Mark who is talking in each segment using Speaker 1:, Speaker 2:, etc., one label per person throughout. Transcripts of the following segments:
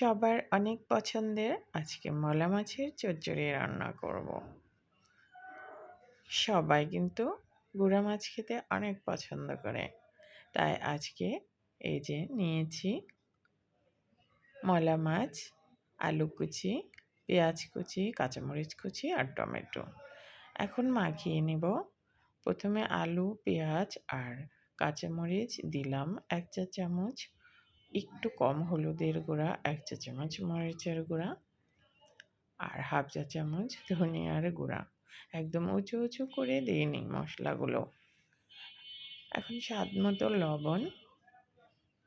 Speaker 1: সবার অনেক পছন্দের, আজকে মলা মাছের চচ্চড়ি রান্না করব। সবাই কিন্তু গুঁড়া মাছ খেতে অনেক পছন্দ করে। তাই আজকে এই যে নিয়েছি মলা মাছ, আলু কুচি, পেঁয়াজ কুচি, কাঁচামরিচ কুচি আর টমেটো। এখন মাখিয়ে নেব। প্রথমে আলু, পেঁয়াজ আর কাঁচামরিচ দিলাম এক চা চামচ একটু কম হলুদের গুঁড়া, এক চা চামচ মরিচের গুঁড়া আর হাফ চা চামচ ধনিয়ার গুঁড়া। একদম উঁচু উঁচু করে দিয়ে নিই মশলাগুলো। এখন স্বাদ মতো লবণ।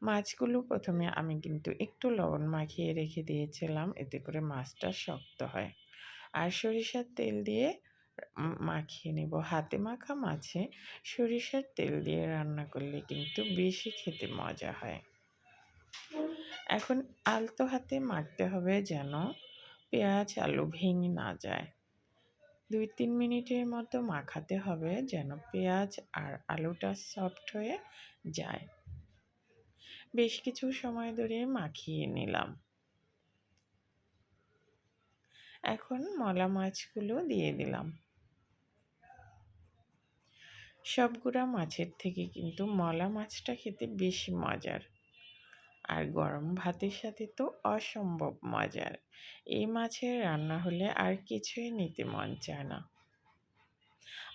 Speaker 1: মাছগুলো প্রথমে আমি কিন্তু একটু লবণ মাখিয়ে রেখে দিয়েছিলাম, এতে করে মাছটা শক্ত হয়। আর সরিষার তেল দিয়ে মাখিয়ে নেব। হাতে মাখা মাছে সরিষার তেল দিয়ে রান্না করলে কিন্তু বেশি খেতে মজা হয়। এখন আলতো হাতে মাখতে হবে যেন পেঁয়াজ আলু ভেঙে না যায়। দুই তিন মিনিটের মতো মাখাতে হবে যেন পেঁয়াজ আর আলুটা সফট হয়ে যায়। বেশ কিছু সময় ধরে মাখিয়ে নিলাম। এখন মলা মাছগুলো দিয়ে দিলাম। সবগুলা মাছের থেকে কিন্তু মলা মাছটা খেতে বেশি মজার। আর গরম ভাতের সাথে তো অসম্ভব মজার। এই মাছের রান্না হলে আর কিছুই নিতে মন চায় না।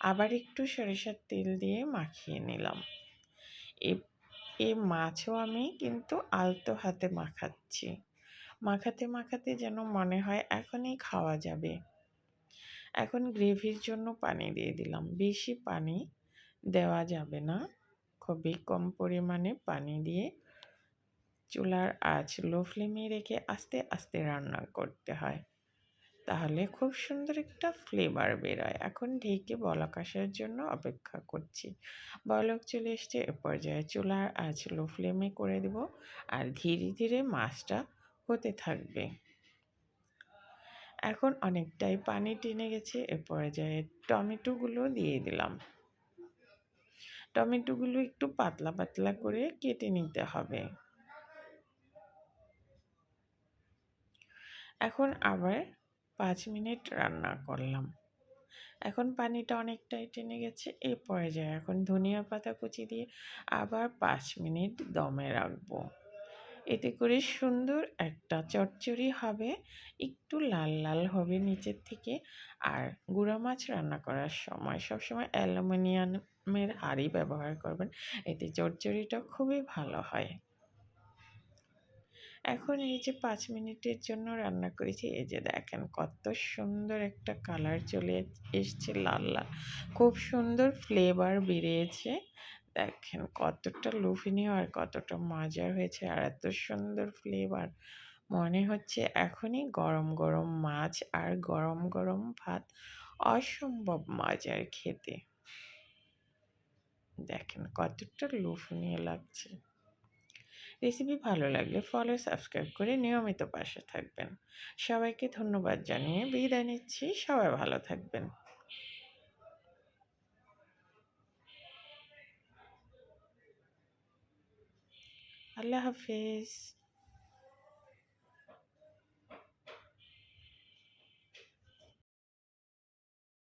Speaker 1: আবার একটু সরিষার তেল দিয়ে মাখিয়ে নিলাম। এ মাছও আমি কিন্তু আলতো হাতে মাখাচ্ছি। মাখাতে মাখাতে যেন মনে হয় এখনই খাওয়া যাবে। এখন গ্রেভির জন্য পানি দিয়ে দিলাম। বেশি পানি দেওয়া যাবে না। খুবই কম পরিমাণে পানি দিয়ে চুলার আঁচ লো ফ্লেমে রেখে আস্তে আস্তে রান্না করতে হয়। তাহলে খুব সুন্দর একটা ফ্লেভার বেরোয়। এখন ঢেকে বলক আসার জন্য অপেক্ষা করছি। বলক চলে এসছে, এ পর্যায়ে চুলার আঁচ লো ফ্লেমে করে দেব আর ধীরে ধীরে মাছটা হতে থাকবে। এখন অনেকটাই পানি টেনে গেছে, এ পর্যায়ে টমেটোগুলো দিয়ে দিলাম। টমেটোগুলো একটু পাতলা পাতলা করে কেটে নিতে হবে। এখন আবার পাঁচ মিনিট রান্না করলাম। এখন পানিটা অনেকটাই টেনে গেছে এই পর্যায়ে এখন ধনিয়া পাতা কুচি দিয়ে আবার পাঁচ মিনিট দমে রাখব। এতে করে সুন্দর একটা চচ্চড়ি হবে, একটু লাল লাল হবে নিচের থেকে। আর গুঁড়া মাছ রান্না করার সময় সবসময় অ্যালুমিনিয়ামের হাঁড়ি ব্যবহার করবেন, এতে চচ্চড়িটা খুবই ভালো হয়। এখন এই যে পাঁচ মিনিটের জন্য রান্না করেছি, এই যে দেখেন কত সুন্দর একটা কালার চলে এসছে লাল লাল। খুব সুন্দর ফ্লেভার বেরিয়েছে। দেখেন কতটা লোভনীয় আর কতটা মজার হয়েছে আর এত সুন্দর ফ্লেভার। মনে হচ্ছে এখনই গরম গরম মাছ আর গরম গরম ভাত অসম্ভব মজার খেতে। দেখেন কতটা লোভনীয় লাগছে। রেসিপি ভালো লাগলে ফলো সাবস্ক্রাইব করে নিয়মিত পাশে থাকবেন। সবাইকে ধন্যবাদ জানিয়ে বিদায় নিচ্ছি। সবাই ভালো থাকবেন। আল্লাহ হাফিজ।